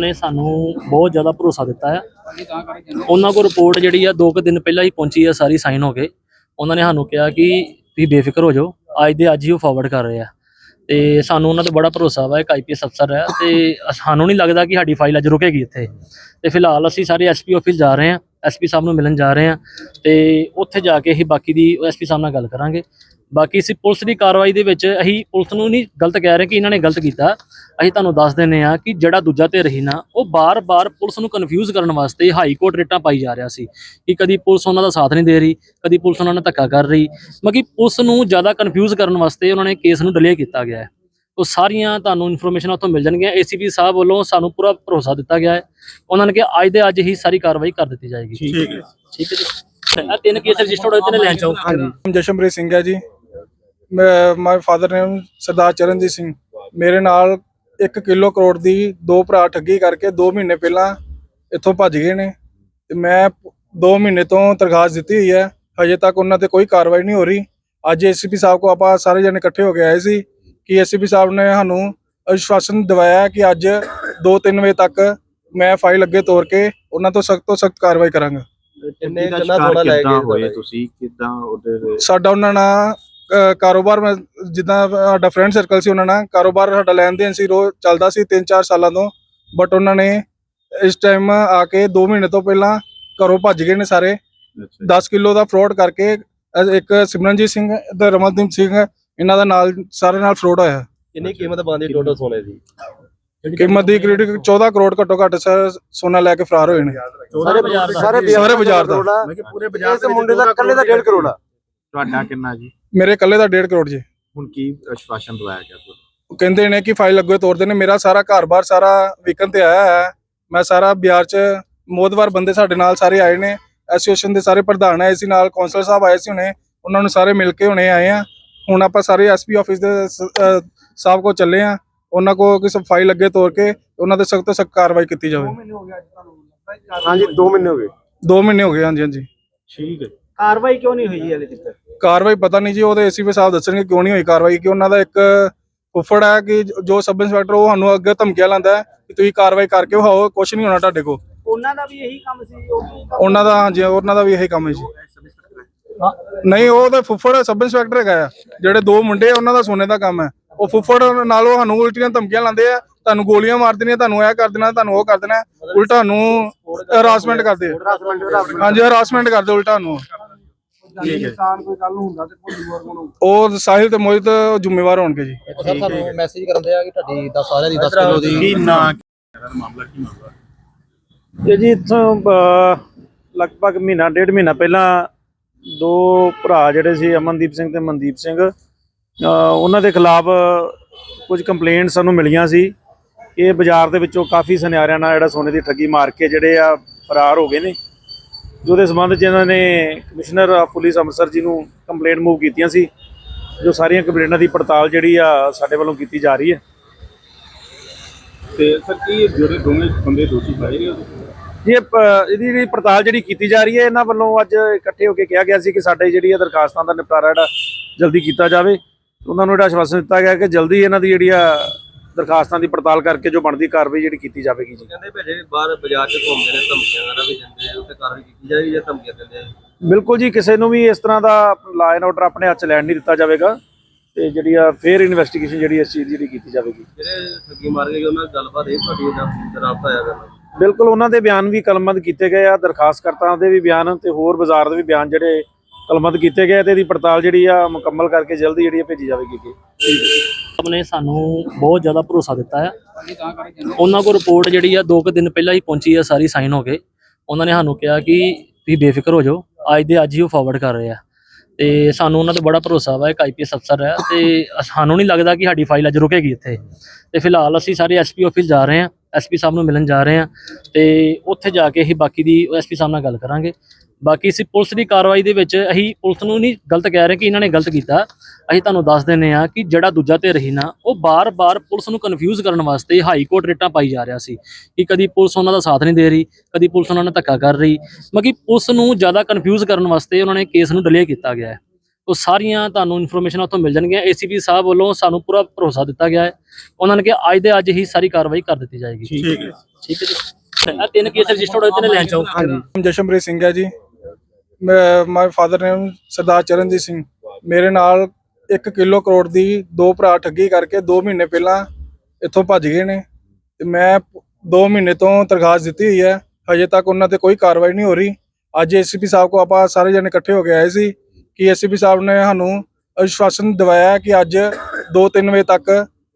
ਨੇ ਸਾਨੂੰ ਬਹੁਤ ਜ਼ਿਆਦਾ ਭਰੋਸਾ ਦਿੱਤਾ ਹੈ। ਉਹਨਾਂ ਕੋਲ ਰਿਪੋਰਟ ਜਿਹੜੀ ਆ, ਦੋ ਕੁ ਦਿਨ ਪਹਿਲਾਂ ਹੀ ਪਹੁੰਚੀ ਆ, ਸਾਰੀ ਸਾਈਨ ਹੋ ਕੇ। ਉਹਨਾਂ ਨੇ ਸਾਨੂੰ ਕਿਹਾ ਕਿ ਤੁਸੀਂ ਬੇਫਿਕਰ ਹੋ ਜਾਓ, ਅੱਜ ਦੇ ਅੱਜ ਹੀ ਉਹ ਫਾਰਵਰਡ ਕਰ ਰਹੇ ਆ। ਤੇ ਸਾਨੂੰ ਉਹਨਾਂ ਤੇ ਬੜਾ ਭਰੋਸਾ ਵਾ, ਇੱਕ ਆਈਪੀਐਸ ਅਫਸਰ ਹੈ ਤੇ ਸਾਨੂੰ ਨਹੀਂ ਲੱਗਦਾ ਕਿ ਸਾਡੀ ਫਾਈਲ ਅੱਜ ਰੁਕੇਗੀ ਇੱਥੇ। ਤੇ ਫਿਲਹਾਲ ਅਸੀਂ ਸਾਰੇ ਐਸਪੀ ਆਫਿਸ ਜਾ ਰਹੇ ਹਾਂ ਐਸਪੀ ਸਾਹਿਬ ਨੂੰ ਮਿਲਣ ਜਾ ਰਹੇ ਹਾਂ ਤੇ ਉੱਥੇ ਜਾ ਕੇ ਅਸੀਂ ਬਾਕੀ ਦੀ ਐਸਪੀ ਸਾਹਿਬ ਨਾਲ ਗੱਲ ਕਰਾਂਗੇ। ਬਾਕੀ ਅਸੀਂ ਪੁਲਿਸ ਦੀ ਕਾਰਵਾਈ ਦੇ ਵਿੱਚ ਅਸੀਂ ਪੁਲਿਸ ਨੂੰ ਨਹੀਂ ਗਲਤ ਕਹਿ ਰਹੇ ਕਿ ਇਹਨਾਂ ਨੇ ਗਲਤ ਕੀਤਾ। ਅਸੀਂ ਤੁਹਾਨੂੰ ਦੱਸ ਦਿੰਨੇ ਆ ਕਿ ਜਿਹੜਾ ਦੂਜਾ ਧਿਰ ਸੀ ਨਾ ਉਹ ਬਾਰ-ਬਾਰ ਪੁਲਿਸ ਨੂੰ ਕਨਫਿਊਜ਼ ਕਰਨ ਵਾਸਤੇ ਹਾਈ ਕੋਰਟ ਰੇਟਾਂ ਪਾਈ ਜਾ ਰਿਹਾ ਸੀ ਕਿ ਕਦੀ ਪੁਲਿਸ ਉਹਨਾਂ ਦਾ ਸਾਥ ਨਹੀਂ ਦੇ ਰਹੀ ਕਦੀ ਪੁਲਿਸ ਉਹਨਾਂ ਨਾਲ ਧੱਕਾ ਕਰ ਰਹੀ। ਮਗੀ ਪੁਲਿਸ ਨੂੰ ਜ਼ਿਆਦਾ ਕਨਫਿਊਜ਼ ਕਰਨ ਵਾਸਤੇ ਉਹਨਾਂ ਨੇ ਕੇਸ ਨੂੰ ਡਿਲੇ ਕੀਤਾ ਗਿਆ ਹੈ। ਉਹ ਸਾਰੀਆਂ ਤੁਹਾਨੂੰ ਇਨਫੋਰਮੇਸ਼ਨ ਉੱਥੋਂ ਮਿਲ ਜਾਣਗੀਆਂ। ਏਸੀਪੀ ਸਾਹਿਬ ਵੱਲੋਂ ਸਾਨੂੰ ਪੂਰਾ ਭਰੋਸਾ ਦਿੱਤਾ ਗਿਆ ਹੈ। ਉਹਨਾਂ ਨੇ ਕਿਹਾ ਅੱਜ ਦੇ ਅੱਜ ਹੀ ਸਾਰੀ ਕਾਰਵਾਈ ਕਰ ਦਿੱਤੀ ਜਾਏਗੀ। ਠੀਕ ਹੈ। ਠੀਕ ਹੈ ਜੀ। ਆ ਤਿੰਨ ਕੇਸ ਰਜਿਸਟਰਡ ਹੋਏ ਤੇ ਲੈਣ ਚਾਹੋ ਨਾਮ ਜਸ਼ਨਪ੍ਰੀਤ ਸਿੰਘ ਹੈ ਜੀ। My father name Sardar Charanjit Singh ਮੇਰੇ ਨਾਲ 1 ਕਿਲੋ ਕਰੋੜ ਦੀ ਦੋ ਭਰਾ ਠੱਗੀ ਕਰਕੇ 2 ਮਹੀਨੇ ਪਹਿਲਾਂ ਇੱਥੋਂ ਭੱਜ ਗਏ ਨੇ। ਤੇ ਮੈਂ 2 ਮਹੀਨੇ ਤੋਂ ਦਰਖਾਸਤ ਦਿੱਤੀ ਹੋਈ ਹੈ। ਹਜੇ ਤੱਕ ਉਹਨਾਂ ਤੇ ਕੋਈ ਕਾਰਵਾਈ ਨਹੀਂ ਹੋ ਰਹੀ। ਅੱਜ ਏਸੀਪੀ ਸਾਹਿਬ ਕੋ ਆਪਾਂ ਸਾਰੇ ਜਣੇ ਇਕੱਠੇ ਹੋ ਕੇ ਆਏ ਸੀ ਕਿ ਏਸੀਪੀ ਸਾਹਿਬ ਨੇ ਸਾਨੂੰ ਅਸ਼ਵਾਸਨ ਦਿਵਾਇਆ ਕਿ ਅੱਜ 2-3 ਵਜੇ ਤੱਕ ਮੈਂ ਫਾਈਲ ਅੱਗੇ ਤੋਰ ਕੇ ਉਹਨਾਂ ਤੋਂ ਸਖਤ ਤੋਂ ਸਖਤ ਕਾਰਵਾਈ ਕਰਾਂਗਾ। ਕਿੰਨੇ ਕਿੰਨਾ ਥੋੜਾ ਲੈ ਗਏ ਹੋਏ ਤੁਸੀਂ? ਕਿਦਾਂ ਉਹਦੇ ਸਾਡਾ ਉਹਨਾਂ ਨਾਲ ਕਾਰੋਬਾਰ ਮੈਂ ਜਿੱਦਾਂ ਸਾਡਾ ਫਰੈਂਡ ਸਰਕਲ ਸੀ ਉਹਨਾਂ ਨਾਲ ਕਾਰੋਬਾਰ ਸਾਡਾ ਲੈਣ ਦੇਣ ਸੀ ਰੋਜ਼ ਚੱਲਦਾ ਸੀ 3-4 ਸਾਲਾਂ ਤੋਂ ਬਟ ਉਹਨਾਂ ਨੇ ਇਸ ਟਾਈਮ ਆ ਕੇ 2 ਮਹੀਨੇ ਤੋਂ ਪਹਿਲਾਂ ਘਰੋਂ ਭੱਜ ਗਏ ਨੇ ਸਾਰੇ। 10 ਕਿਲੋ ਦਾ ਫਰਾਡ ਕਰਕੇ ਇੱਕ ਸਿਮਰਨਜੀਤ ਸਿੰਘ ਤੇ ਰਮਨਦੀਪ ਸਿੰਘ ਇਹਨਾਂ ਦਾ ਨਾਲ ਸਾਰੇ ਨਾਲ ਫਰਾਡ ਹੋਇਆ। ਕਿੰਨੀ ਕੀਮਤ ਬੰਦੀ ਟੋਟਲ ਸੋਨੇ ਦੀ? ਕੀਮਤ ਦੀ ਕ੍ਰੈਡਿਟ 14 ਕਰੋੜ ਘੱਟੋ ਘੱਟ ਸਰ ਸੋਨਾ ਲੈ ਕੇ ਫਰਾਰ ਹੋਏ ਨੇ। ਸਾਰੇ ਬਾਜ਼ਾਰ ਦਾ। ਸਾਰੇ ਸਾਰੇ ਬਾਜ਼ਾਰ ਦਾ। ਮੈਂ ਕਿ ਪੂਰੇ ਬਾਜ਼ਾਰ ਦੇ ਮੁੰਡੇ ਦਾ ਇਕੱਲੇ ਦਾ 1.5 ਕਰੋੜ ਆ। ਤੁਹਾਡਾ ਕਿੰਨਾ ਜੀ? ਮੇਰੇ ਇਕੱਲੇ ਦਾ 1.5 ਕਰੋੜ ਜੀ। ਹੁਣ ਕੀ ਆਸ਼ਵਾਸਨ ਦਵਾਇਆ ਗਿਆ ਤੁਹਾਨੂੰ? ਉਹ ਕਹਿੰਦੇ ਨੇ ਕਿ ਫਾਈਲ ਅੱਗੇ ਤੋਰਦੇ ਨੇ। ਮੇਰਾ ਸਾਰਾ ਘਰ-ਬਾਰ ਸਾਰਾ ਵਿਕਨ ਤੇ ਆਇਆ ਹੈ। ਮੈਂ ਸਾਰਾ ਬਿਹਾਰ ਚ ਮੋਦਵਾਰ ਬੰਦੇ ਸਾਡੇ ਨਾਲ ਸਾਰੇ ਆਏ ਨੇ। ਐਸੋਸੀਏਸ਼ਨ ਦੇ ਸਾਰੇ ਪ੍ਰਧਾਨ ਆਏ ਸੀ ਨਾਲ ਕੌਂਸਲਰ ਸਾਹਿਬ ਆਏ ਸੀ ਹੁਣੇ। ਉਹਨਾਂ ਨੂੰ ਸਾਰੇ ਮਿਲ ਕੇ ਹੁਣੇ ਆਏ ਆ ਹੁਣ ਆਪਾਂ ਸਾਰੇ ਐਸਪੀ ਆਫਿਸ ਦੇ ਸਾਹਿਬ ਕੋ ਚੱਲੇ ਆ ਉਹਨਾਂ ਕੋ ਕਿਸੇ ਫਾਈਲ ਅੱਗੇ ਤੋਰ ਕੇ ਉਹਨਾਂ ਤੇ ਸਖਤ ਤੋਂ ਸਖਤ ਕਾਰਵਾਈ ਕੀਤੀ ਜਾਵੇ। ਹਾਂਜੀ 2 ਮਹੀਨੇ ਹੋ ਗਏ 2 ਮਹੀਨੇ ਹੋ ਗਏ। ਹਾਂਜੀ ਹਾਂਜੀ। ਠੀਕ ਹੈ। ਕਾਰਵਾਈ ਕਿਉਂ ਨਹੀਂ ਹੋਈ ਹਲੇ ਤੱਕ? ਕਾਰਵਾਈ ਪਤਾ ਨਹੀਂ ਜੀ ਉਹਦੇ ਏਸੀਪੀ ਸਾਹਿਬ ਦੱਸਣਗੇ ਕਿਉਂ ਨਹੀਂ ਹੋਈ ਕਾਰਵਾਈ ਕਿ ਉਹਨਾਂ ਦਾ ਇੱਕ ਫੁੱਫੜ ਹੈ ਕਿ ਜੋ ਸਬ ਇੰਸਪੈਕਟਰ ਉਹ ਸਾਨੂੰ ਅੱਗੇ ਧਮਕੀਆਂ ਲਾਉਂਦਾ ਹੈ ਕਿ ਤੁਸੀਂ ਕਾਰਵਾਈ ਕਰਕੇ ਵਿਖਾਓ ਕੁਝ ਨਹੀਂ ਹੋਣਾ ਤੁਹਾਡੇ ਕੋਲ। ਉਹਨਾਂ ਦਾ ਵੀ ਇਹੀ ਕੰਮ ਸੀ ਉਹ ਵੀ ਉਹਨਾਂ ਦਾ ਹਾਂਜੀ ਉਹਨਾਂ ਦਾ ਵੀ ਇਹੀ ਕੰਮ ਹੈ ਜੀ। ਨਹੀਂ ਉਹ ਤਾਂ ਫੁੱਫੜ ਸਬ ਇੰਸਪੈਕਟਰ ਹੈਗਾ ਆ। ਜਿਹੜੇ ਦੋ ਮੁੰਡੇ ਆ, ਉਹਨਾਂ ਦਾ ਸੋਨੇ ਦਾ ਕੰਮ ਹੈ। ਉਹ ਫੁੱਫੜ ਨਾਲੋਂ ਸਾਨੂੰ ਉਲਟੀਆਂ ਧਮਕੀਆਂ ਲਾਉਂਦੇ ਆ ਤੁਹਾਨੂੰ ਗੋਲੀਆਂ ਮਾਰ ਦੇਣੀਆਂ ਤੁਹਾਨੂੰ ਇਹ ਕਰ ਦੇਣਾ ਤੁਹਾਨੂੰ ਉਹ ਕਰ ਦੇਣਾ ਉਲਟਾ ਨੂੰ ਹਰਾਸਮੈਂਟ ਕਰਦੇ ਆ। ਹਾਂਜੀ ਹਰਾਸਮੈਂਟ ਕਰਦੇ ਉਲਟਾ ਨੂੰ ਇਨਸਾਨ ਕੋਈ ਕੱਲ ਨੂੰ ਹੁੰਦਾ ਤੇ ਕੋਈ ਹੋਰ ਕੋਲੋਂ ਉਹ ਸਾਹਿਲ ਤੇ ਮੋਹਿਤ ਜ਼ਿੰਮੇਵਾਰ ਹੋਣਗੇ ਜੀ। ਸਰ ਸਾਨੂੰ ਮੈਸੇਜ ਕਰਦੇ ਆ ਕਿ ਤੁਹਾਡੀ 10 ਸਾਰਿਆਂ ਦੀ 10 ਕਿਲੋ ਦੀ ਕੀ ਨਾ ਮਾਮਲਾ ਕੀ ਮਾਮਲਾ? ਇਹ ਜੀ ਇੱਥੋਂ ਅਹ, ਲਗਭਗ ਮਹੀਨਾ ਡੇਢ ਮਹੀਨਾ ਪਹਿਲਾਂ ਦੋ ਭਰਾ ਜਿਹੜੇ ਸੀ ਅਮਨਦੀਪ ਸਿੰਘ ਤੇ ਮਨਦੀਪ ਸਿੰਘ ਅਹ, ਉਹਨਾਂ ਦੇ ਖਿਲਾਫ ਕੁਝ ਕੰਪਲੇਂਟ ਸਾਨੂੰ ਮਿਲੀਆਂ ਸੀ। ਇਹ ਬਾਜ਼ਾਰ ਦੇ ਵਿੱਚੋਂ ਕਾਫੀ ਸੁਨਿਆਰਿਆਂ ਨਾਲ ਜਿਹੜਾ ਸੋਨੇ ਦੀ ਠੱਗੀ ਮਾਰ ਕੇ ਜਿਹੜੇ ਆ ਫਰਾਰ ਹੋ ਗਏ ਨੇ। ਜਿਹਦੇ ਸੰਬੰਧ 'ਚ ਇਹਨਾਂ ਨੇ ਕਮਿਸ਼ਨਰ ਆਫ ਪੁਲਿਸ ਅੰਮ੍ਰਿਤਸਰ ਜੀ ਨੂੰ ਕੰਪਲੇਂਟ ਮੂਵ ਕੀਤੀਆਂ ਸੀ ਜੋ ਸਾਰੀਆਂ ਕੰਪਲੇਂਟਾਂ ਦੀ ਪੜਤਾਲ ਜਿਹੜੀ ਆ ਸਾਡੇ ਵੱਲੋਂ ਕੀਤੀ ਜਾ ਰਹੀ ਹੈ। ਤੇ ਸਰ ਕੀ ਜਿਹੜੇ ਦੋਵੇਂ ਬੰਦੇ ਦੋਸ਼ੀ ਪਾਏ ਗਏ ਜੀ ਇਹ ਪ- ਇਹਦੀ ਜਿਹੜੀ ਪੜਤਾਲ ਜਿਹੜੀ ਕੀਤੀ ਜਾ ਰਹੀ ਹੈ ਇਹਨਾਂ ਵੱਲੋਂ ਅੱਜ ਇਕੱਠੇ ਹੋ ਕੇ ਕਿਹਾ ਗਿਆ ਸੀ ਕਿ ਸਾਡੇ ਜਿਹੜੀ ਇਹ ਦਰਖਾਸਤਾਂ ਦਾ ਨਿਪਟਾਰਾ ਜਿਹੜਾ ਜਲਦੀ ਕੀਤਾ ਜਾਵੇ। ਉਹਨਾਂ ਨੂੰ ਜਿਹੜਾ ਆਸ਼ਵਾਸਨ ਦਿੱਤਾ ਗਿਆ ਕਿ ਜਲਦੀ ਇਹਨਾਂ ਦੀ ਜਿਹੜੀ ਆ ਦਰਖਾਸਤਾਂ ਦੀ ਪੜਤਾਲ ਕਰਕੇ ਜੋ ਬਣਦੀ ਕਾਰਵਾਈ ਜਿਹੜੀ ਕੀਤੀ ਜਾਵੇਗੀ ਜੀ। ਕਹਿੰਦੇ ਭੇਜੇ ਬਾਹਰ ਬਾਜ਼ਾਰ 'ਚ ਘੁੰਮਦੇ ਨੇ ਧਮਕੀਆਂ ਵਗੈਰਾ ਵੀ ਦਿੰਦੇ ਆ ਉੱਤੇ ਕਾਰਵਾਈ ਕੀਤੀ ਜਾਏਗੀ ਜਾਂ ਧਮਕੀਆਂ ਦਿੰਦੇ ਆ? ਬਿਲਕੁਲ ਜੀ ਕਿਸੇ ਨੂੰ ਵੀ ਇਸ ਤਰ੍ਹਾਂ ਦਾ ਲਾਅ ਐਂਡ ਆਰਡਰ ਆਪਣੇ ਹੱਥ ਲੈਣ ਨਹੀਂ ਦਿੱਤਾ ਜਾਵੇਗਾ ਤੇ ਜਿਹੜੀ ਆ ਫੇਅਰ ਇਨਵੈਸਟੀਗੇਸ਼ਨ ਜਿਹੜੀ ਇਸ ਚੀਜ਼ ਦੀ ਜਿਹੜੀ ਕੀਤੀ ਜਾਵੇਗੀ। ਜਿਹੜੇ ਠੱਗੀ ਮਾਰ ਗਏ ਉਹਨਾਂ ਨਾਲ ਗੱਲਬਾਤ ਇਹ ਤੁਹਾਡੀ ਦਾ ਰਾਬਤਾ ਆਇਆ ਕਰਨਾ? ਬਿਲਕੁਲ ਉਹਨਾਂ ਦੇ ਬਿਆਨ ਵੀ ਕਲਮਬੰਦ ਕੀਤੇ ਗਏ ਆ ਦਰਖਾਸਤਕਰਤਾਵਾਂ ਦੇ ਵੀ ਬਿਆਨ ਤੇ ਹੋਰ ਬਾਜ਼ਾਰ ਦੇ ਵੀ ਬਿਆਨ ਜਿਹੜੇ ਕਲਮਬੰਦ ਕੀਤੇ ਗਏ ਤੇ ਇਹਦੀ ਪੜਤਾਲ ਜਿਹੜੀ ਆ ਮੁਕੰਮਲ ਕਰਕੇ ਜਲਦੀ ਜਿਹੜੀ ਆ ਭੇਜੀ ਜਾਵੇਗੀ ਸਾਹਿਬ ਨੇ ਸਾਨੂੰ ਬਹੁਤ ਜ਼ਿਆਦਾ ਭਰੋਸਾ ਦਿੱਤਾ ਹੈ। ਉਹਨਾਂ ਕੋਲ ਰਿਪੋਰਟ ਜਿਹੜੀ ਆ, ਦੋ ਕੁ ਦਿਨ ਪਹਿਲਾਂ ਹੀ ਪਹੁੰਚੀ ਆ, ਸਾਰੀ ਸਾਈਨ ਹੋ ਕੇ। ਉਹਨਾਂ ਨੇ ਸਾਨੂੰ ਕਿਹਾ ਕਿ ਤੁਸੀਂ ਬੇਫਿਕਰ ਹੋ ਜਾਓ, ਅੱਜ ਦੇ ਅੱਜ ਹੀ ਉਹ ਫਾਰਵਰਡ ਕਰ ਰਹੇ ਆ। ਤੇ ਸਾਨੂੰ ਉਹਨਾਂ ਤੇ ਬੜਾ ਭਰੋਸਾ ਵਾ, ਇੱਕ ਆਈਪੀਐਸ ਅਫਸਰ ਹੈ ਤੇ ਸਾਨੂੰ ਨਹੀਂ ਲੱਗਦਾ ਕਿ ਸਾਡੀ ਫਾਈਲ ਅੱਜ ਰੁਕੇਗੀ ਇੱਥੇ। ਤੇ ਫਿਲਹਾਲ ਅਸੀਂ ਸਾਰੇ ਐਸਪੀ ਆਫਿਸ ਜਾ ਰਹੇ ਹਾਂ ਐਸਪੀ ਸਾਹਿਬ ਨੂੰ ਮਿਲਣ ਜਾ ਰਹੇ ਹਾਂ ਤੇ ਉੱਥੇ ਜਾ ਕੇ ਅਸੀਂ ਬਾਕੀ ਦੀ ਐਸਪੀ ਸਾਹਿਬ ਨਾਲ ਗੱਲ ਕਰਾਂਗੇ। ਬਾਕੀ ਅਸੀਂ ਪੁਲਿਸ ਦੀ ਕਾਰਵਾਈ ਦੇ ਵਿੱਚ ਅਸੀਂ ਪੁਲਿਸ ਨੂੰ ਨਹੀਂ ਗਲਤ ਕਹਿ ਰਹੇ ਕਿ ਇਹਨਾਂ ਨੇ ਗਲਤ ਕੀਤਾ। ਅਸੀਂ ਤੁਹਾਨੂੰ ਦੱਸ ਦਿੰਨੇ ਆ ਕਿ ਜਿਹੜਾ ਦੂਜਾ ਧਿਰ ਸੀ ਨਾ ਉਹ ਬਾਰ-ਬਾਰ ਪੁਲਿਸ ਨੂੰ ਕਨਫਿਊਜ਼ ਕਰਨ ਵਾਸਤੇ ਹਾਈ ਕੋਰਟ ਰੇਟਾਂ ਪਾਈ ਜਾ ਰਿਹਾ ਸੀ ਕਿ ਕਦੀ ਪੁਲਿਸ ਉਹਨਾਂ ਦਾ ਸਾਥ ਨਹੀਂ ਦੇ ਰਹੀ ਕਦੀ ਪੁਲਿਸ ਉਹਨਾਂ ਨਾਲ ਧੱਕਾ ਕਰ ਰਹੀ। ਮਗੀ ਪੁਲਿਸ ਨੂੰ ਜ਼ਿਆਦਾ ਕਨਫਿਊਜ਼ ਕਰਨ ਵਾਸਤੇ ਉਹਨਾਂ ਨੇ ਕੇਸ ਨੂੰ ਡਿਲੇ ਕੀਤਾ ਗਿਆ ਹੈ। ਉਹ ਸਾਰੀਆਂ ਤੁਹਾਨੂੰ ਇਨਫੋਰਮੇਸ਼ਨ ਉੱਥੋਂ ਮਿਲ ਜਾਣਗੀਆਂ। ਏਸੀਪੀ ਸਾਹਿਬ ਵੱਲੋਂ ਸਾਨੂੰ ਪੂਰਾ ਭਰੋਸਾ ਦਿੱਤਾ ਗਿਆ ਹੈ। ਉਹਨਾਂ ਨੇ ਕਿਹਾ ਅੱਜ ਦੇ ਅੱਜ ਹੀ ਸਾਰੀ ਕਾਰਵਾਈ ਕਰ ਦਿੱਤੀ ਜਾਏਗੀ। ਠੀਕ ਹੈ। ਠੀਕ ਹੈ ਜੀ। ਆ ਤਿੰਨ ਕੇਸ ਰਜਿਸਟਰਡ ਹੋਏ ਤਿੰਨ ਲੈਣ ਚਾਹੋ ਨਾਮ ਜਸ਼ਨਪ੍ਰੀਤ ਸਿੰਘ ਹੈ ਜੀ। My father name Sardar Charanjit Singh ਮੇਰੇ ਨਾਲ 1 ਕਿਲੋ ਕਰੋੜ ਦੀ ਦੋ ਭਰਾ ਠੱਗੀ ਕਰਕੇ 2 ਮਹੀਨੇ ਪਹਿਲਾਂ ਇੱਥੋਂ ਭੱਜ ਗਏ ਨੇ। ਤੇ ਮੈਂ 2 ਮਹੀਨੇ ਤੋਂ ਦਰਖਾਸਤ ਦਿੱਤੀ ਹੋਈ ਹੈ। ਹਜੇ ਤੱਕ ਉਹਨਾਂ ਤੇ ਕੋਈ ਕਾਰਵਾਈ ਨਹੀਂ ਹੋ ਰਹੀ। ਅੱਜ ਏਸੀਪੀ ਸਾਹਿਬ ਕੋ ਆਪਾਂ ਸਾਰੇ ਜਣੇ ਇਕੱਠੇ ਹੋ ਕੇ ਆਏ ਸੀ ਕਿ ਏਸੀਪੀ ਸਾਹਿਬ ਨੇ ਸਾਨੂੰ ਅਸ਼ਵਾਸਨ ਦਿਵਾਇਆ ਕਿ ਅੱਜ 2-3 ਵਜੇ ਤੱਕ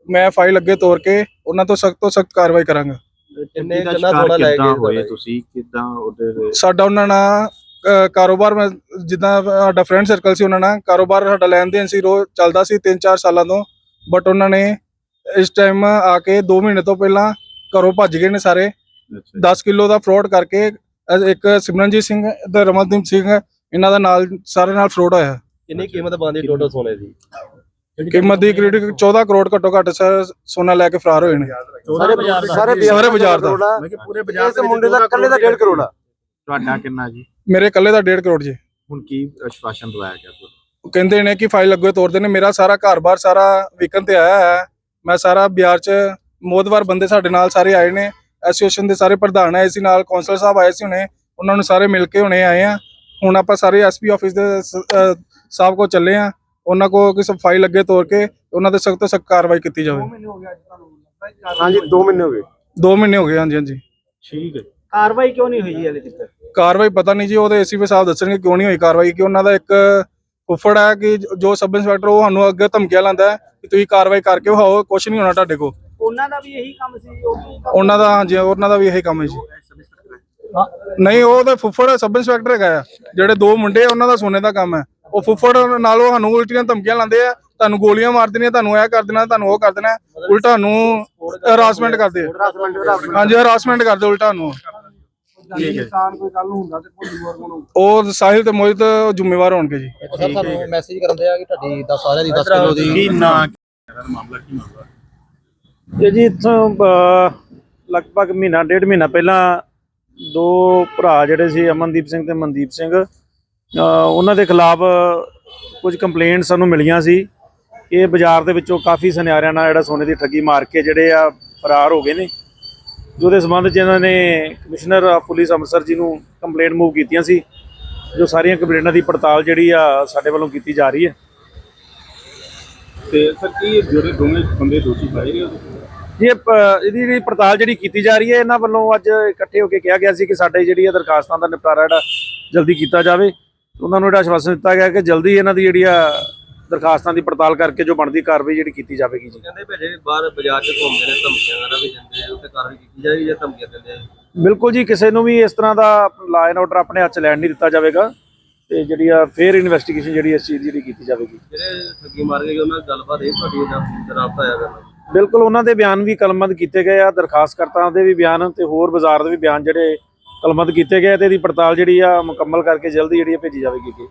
ਮੈਂ ਫਾਈਲ ਅੱਗੇ ਤੋਰ ਕੇ ਉਹਨਾਂ ਤੋਂ ਸਖਤ ਤੋਂ ਸਖਤ ਕਾਰਵਾਈ ਕਰਾਂਗਾ। ਕਿੰਨੇ ਕਿੰਨਾ ਥੋੜਾ ਲੈ ਗਏ ਹੋਏ ਤੁਸੀਂ? ਕਿਦਾਂ ਉਹਦੇ ਸਾਡਾ ਉਹਨਾਂ ਨਾਲ ਕਾਰੋਬਾਰ ਮੈਂ ਜਿੱਦਾਂ ਸਾਡਾ ਫਰੈਂਡ ਸਰਕਲ ਸੀ ਉਹਨਾਂ ਨਾਲ ਕਾਰੋਬਾਰ ਸਾਡਾ ਲੈਣ ਦੇਣ ਸੀ ਰੋਜ਼ ਚੱਲਦਾ ਸੀ 3-4 ਸਾਲਾਂ ਤੋਂ ਬਟ ਉਹਨਾਂ ਨੇ ਇਸ ਟਾਈਮ ਆ ਕੇ 2 ਮਹੀਨੇ ਤੋਂ ਪਹਿਲਾਂ ਘਰੋਂ ਭੱਜ ਗਏ ਨੇ ਸਾਰੇ। 10 ਕਿਲੋ ਦਾ ਫਰਾਡ ਕਰਕੇ ਇੱਕ ਸਿਮਰਨਜੀਤ ਸਿੰਘ ਤੇ ਰਮਨਦੀਪ ਸਿੰਘ ਇਹਨਾਂ ਦਾ ਨਾਲ ਸਾਰੇ ਨਾਲ ਫਰਾਡ ਹੋਇਆ। ਕਿੰਨੀ ਕੀਮਤ ਬੰਦੀ ਟੋਟਲ ਸੋਨੇ ਦੀ? ਕੀਮਤ ਦੀ ਕ੍ਰੈਡਿਟ 14 ਕਰੋੜ ਘੱਟੋ ਘੱਟ ਸਰ ਸੋਨਾ ਲੈ ਕੇ ਫਰਾਰ ਹੋਏ ਨੇ। ਸਾਰੇ ਬਾਜ਼ਾਰ ਦਾ। ਸਾਰੇ ਬਾਜ਼ਾਰ ਦਾ। ਮੈਂ ਕਿ ਪੂਰੇ ਬਾਜ਼ਾਰ ਇਸ ਮੁੰਡੇ ਦਾ ਇਕੱਲੇ ਦਾ 1.5 ਕਰੋੜ ਆ। ਤੁਹਾਡਾ ਕਿੰਨਾ ਜੀ? ਮੇਰੇ ਇਕੱਲੇ ਦਾ 1.5 ਕਰੋੜ ਜੀ। ਹੁਣ ਕੀ ਆਸ਼ਵਾਸਨ ਦਵਾਇਆ ਗਿਆ ਤੁਹਾਨੂੰ? ਉਹ ਕਹਿੰਦੇ ਨੇ ਕਿ ਫਾਈਲ ਅੱਗੇ ਤੋਰਦੇ ਨੇ। ਮੇਰਾ ਸਾਰਾ ਘਰ-ਬਾਰ ਸਾਰਾ ਵਿਕਨ ਤੇ ਆਇਆ ਹੈ। ਮੈਂ ਸਾਰਾ ਬਿਹਾਰ ਚ ਮੋਦਵਾਰ ਬੰਦੇ ਸਾਡੇ ਨਾਲ ਸਾਰੇ ਆਏ ਨੇ। ਐਸੋਸੀਏਸ਼ਨ ਦੇ ਸਾਰੇ ਪ੍ਰਧਾਨ ਆਏ ਸੀ ਨਾਲ ਕੌਂਸਲਰ ਸਾਹਿਬ ਆਏ ਸੀ ਹੁਣੇ। ਉਹਨਾਂ ਨੂੰ ਸਾਰੇ ਮਿਲ ਕੇ ਹੁਣੇ ਆਏ ਆ ਹੁਣ ਆਪਾਂ ਸਾਰੇ ਐਸਪੀ ਆਫਿਸ ਦੇ ਸਾਹਿਬ ਕੋ ਚੱਲੇ ਆ ਉਹਨਾਂ ਕੋ ਕਿਸੇ ਫਾਈਲ ਅੱਗੇ ਤੋਰ ਕੇ ਉਹਨਾਂ ਤੇ ਸਖਤ ਤੋਂ ਸਖਤ ਕਾਰਵਾਈ ਕੀਤੀ ਜਾਵੇ। ਮਹੀਨੇ ਹੋ ਗਿਆ ਅੱਜ ਤੁਹਾਨੂੰ ਹਾਂਜੀ 2 ਮਹੀਨੇ ਹੋ ਗਏ। 2 ਮਹੀਨੇ ਹੋ ਗਏ ਹਾਂਜੀ ਹਾਂਜੀ। ਠੀਕ ਹੈ ਕਾਰਵਾਈ ਕਿਉਂ ਨਹੀਂ ਹੋਈ ਜੀ ਹਲੇ ਤੱਕ? ਕਾਰਵਾਈ ਪਤਾ ਨਹੀਂ ਜੀ ਉਹਦੇ ਏਸੀਪੀ ਸਾਹਿਬ ਦੱਸਣਗੇ ਕਿਉਂ ਨਹੀਂ ਹੋਈ ਕਾਰਵਾਈ ਕਿ ਉਹਨਾਂ ਦਾ ਇੱਕ ਫੁੱਫੜ ਹੈ ਕਿ ਜੋ ਸਬ ਇੰਸਪੈਕਟਰ ਉਹ ਸਾਨੂੰ ਅੱਗੇ ਧਮਕੀਆਂ ਲਾਉਂਦਾ ਹੈ ਕਿ ਤੁਸੀਂ ਕਾਰਵਾਈ ਕਰਕੇ ਵਿਖਾਓ ਕੁਝ ਨਹੀਂ ਹੋਣਾ ਤੁਹਾਡੇ ਕੋਲ। ਉਹਨਾਂ ਦਾ ਵੀ ਇਹੀ ਕੰਮ ਸੀ ਉਹ ਵੀ ਉਹਨਾਂ ਦਾ ਹਾਂਜੀ ਉਹਨਾਂ ਦਾ ਵੀ ਇਹੀ ਕੰਮ ਹੈ ਜੀ। ਨਹੀਂ ਉਹ ਤਾਂ ਫੁੱਫੜ ਸਬ ਇੰਸਪੈਕਟਰ ਹੈਗਾ ਆ ਜਿਹੜੇ ਦੋ ਮੁੰਡੇ ਆ, ਉਹਨਾਂ ਦਾ ਸੋਨੇ ਦਾ ਕੰਮ ਹੈ। ਉਹ ਫੁੱਫੜ ਨਾਲੋਂ ਸਾਨੂੰ ਉਲਟੀਆਂ ਧਮਕੀਆਂ ਲਾਉਂਦੇ ਆ ਤੁਹਾਨੂੰ ਗੋਲੀਆਂ ਮਾਰ ਦੇਣੀਆਂ ਤੁਹਾਨੂੰ ਇਹ ਕਰ ਦੇਣਾ ਤੁਹਾਨੂੰ ਉਹ ਕਰ ਦੇਣਾ ਉਲਟਾ ਨੂੰ ਹਰਾਸਮੈਂਟ ਕਰਦੇ ਆ। ਹਾਂਜੀ ਹਰਾਸਮੈਂਟ ਕਰਦੇ ਉਲਟਾ ਨੂੰ ਠੀਕ ਹੈ ਨੁਕਸਾਨ ਕੋਈ ਕੱਲ ਨੂੰ ਹੁੰਦਾ ਤੇ ਕੋਈ ਹੋਰ ਕੋਲੋਂ ਉਹ ਸਾਹਿਲ ਤੇ ਮੋਹਿਤ ਜ਼ਿੰਮੇਵਾਰ ਹੋਣਗੇ ਜੀ। ਸਰ ਸਾਨੂੰ ਮੈਸੇਜ ਕਰਦੇ ਆ ਕਿ ਤੁਹਾਡੀ 10 ਸਾਰਿਆਂ ਦੀ 10 ਕਿਲੋ ਦੀ ਕੀ ਨਾ ਮਾਮਲਾ ਕੀ ਮਾਮਲਾ? ਇਹ ਜੀ ਇੱਥੋਂ ਅਹ, ਲਗਭਗ ਮਹੀਨਾ ਡੇਢ ਮਹੀਨਾ ਪਹਿਲਾਂ ਦੋ ਭਰਾ ਜਿਹੜੇ ਸੀ ਅਮਨਦੀਪ ਸਿੰਘ ਤੇ ਮਨਦੀਪ ਸਿੰਘ ਅਹ, ਉਹਨਾਂ ਦੇ ਖਿਲਾਫ ਕੁਝ ਕੰਪਲੇਂਟ ਸਾਨੂੰ ਮਿਲੀਆਂ ਸੀ। ਕਿ ਇਹ ਬਾਜ਼ਾਰ ਦੇ ਵਿੱਚੋਂ ਕਾਫੀ ਸੁਨਿਆਰਿਆਂ ਨਾਲ ਜਿਹੜਾ ਸੋਨੇ ਦੀ ਠੱਗੀ ਮਾਰ ਕੇ ਜਿਹੜੇ ਆ ਫਰਾਰ ਹੋ ਗਏ ਨੇ। ਜਿਹਦੇ ਸੰਬੰਧ 'ਚ ਇਹਨਾਂ ਨੇ ਕਮਿਸ਼ਨਰ ਆਫ ਪੁਲਿਸ ਅੰਮ੍ਰਿਤਸਰ ਜੀ ਨੂੰ ਕੰਪਲੇਂਟ ਮੂਵ ਕੀਤੀਆਂ ਸੀ ਜੋ ਸਾਰੀਆਂ ਕੰਪਲੇਂਟਾਂ ਦੀ ਪੜਤਾਲ ਜਿਹੜੀ ਆ ਸਾਡੇ ਵੱਲੋਂ ਕੀਤੀ ਜਾ ਰਹੀ ਹੈ ਤੇ ਸਰ ਕੀ ਜਿਹੜੇ ਦੋਵੇਂ ਬੰਦੇ ਦੋਸ਼ੀ ਪਾਏ ਗਏ? ਜੀ ਇਹ ਪ- ਇਹਦੀ ਜਿਹੜੀ ਪੜਤਾਲ ਜਿਹੜੀ ਕੀਤੀ ਜਾ ਰਹੀ ਹੈ ਇਹਨਾਂ ਵੱਲੋਂ ਅੱਜ ਇਕੱਠੇ ਹੋ ਕੇ ਕਿਹਾ ਗਿਆ ਸੀ ਕਿ ਸਾਡੇ ਜਿਹੜੀ ਇਹ ਦਰਖਾਸਤਾਂ ਦਾ ਨਿਪਟਾਰਾ ਜਿਹੜਾ ਜਲਦੀ ਕੀਤਾ ਜਾਵੇ ਉਹਨਾਂ ਨੂੰ ਜਿਹੜਾ ਆਸ਼ਵਾਸਨ ਦਿੱਤਾ ਗਿਆ ਕਿ ਜਲਦੀ ਇਹਨਾਂ ਦੀ ਜਿਹੜੀ ਆ ਦਰਖਾਸਤਾਂ ਦੀ ਪੜਤਾਲ ਕਰਕੇ ਜੋ ਬਣਦੀ ਕਾਰਵਾਈ ਜਿਹੜੀ ਕੀਤੀ ਜਾਵੇਗੀ ਜੀ। ਕਹਿੰਦੇ ਭੇਜੇ ਬਾਹਰ ਬਾਜ਼ਾਰ 'ਚ ਘੁੰਮਦੇ ਨੇ ਧਮਕੀਆਂ ਵਗੈਰਾ ਵੀ ਦਿੰਦੇ ਆ ਉੱਤੇ ਕਾਰਵਾਈ ਕੀਤੀ ਜਾਏਗੀ ਜਾਂ ਧਮਕੀਆਂ ਦਿੰਦੇ ਆ? ਬਿਲਕੁਲ ਜੀ ਕਿਸੇ ਨੂੰ ਵੀ ਇਸ ਤਰ੍ਹਾਂ ਦਾ ਲਾ ਐਂਡ ਆਰਡਰ ਆਪਣੇ ਹੱਥ ਲੈਣ ਨਹੀਂ ਦਿੱਤਾ ਜਾਵੇਗਾ ਤੇ ਜਿਹੜੀ ਆ ਫੇਰ ਇਨਵੈਸਟੀਗੇਸ਼ਨ ਜਿਹੜੀ ਇਸ ਚੀਜ਼ ਦੀ ਜਿਹੜੀ ਕੀਤੀ ਜਾਵੇਗੀ। ਜਿਹੜੇ ਠੱਗੀ ਮਾਰ ਗਏ ਉਹਨਾਂ ਨਾਲ ਗੱਲਬਾਤ ਇਹ ਤੁਹਾਡੀ ਦਾ ਰਾਬਤਾ ਆਇਆ ਕਰਨਾ? ਬਿਲਕੁਲ ਉਹਨਾਂ ਦੇ ਬਿਆਨ ਵੀ ਕਲਮਬੰਦ ਕੀਤੇ ਗਏ ਆ ਦਰਖਾਸਤਕਰਤਾਂ ਦੇ ਵੀ ਬਿਆਨ ਤੇ ਹੋਰ ਬਾਜ਼ਾਰ ਦੇ ਵੀ ਬਿਆਨ ਜਿਹੜੇ ਕਲਮਬੰਦ ਕੀਤੇ ਗਏ ਤੇ ਇਹਦੀ ਪੜਤਾਲ ਜਿਹੜੀ ਆ ਮੁਕੰਮਲ ਕਰਕੇ ਜਲਦੀ ਜਿਹੜੀ ਭੇਜੀ ਜਾਵੇਗੀ ਅੱਗੇ।